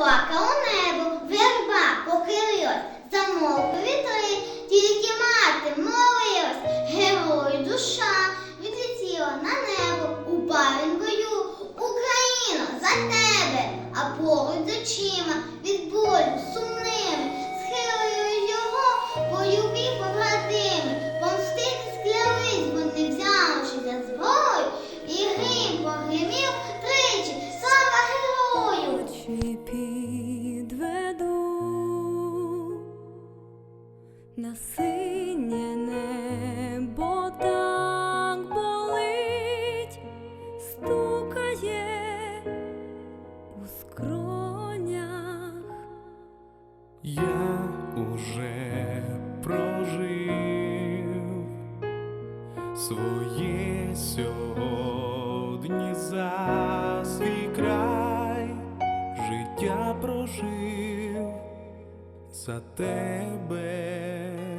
Плакало небо, верба похилилась, замовк вітри, тільки мати молилась, герою душа відлетіла на небо, упав він бою, Україно, за тебе, а поруч з очима на синє небо так болить, стукає у скронях. Я уже прожив своє сьогодні за свій край, життя прожив за тебе.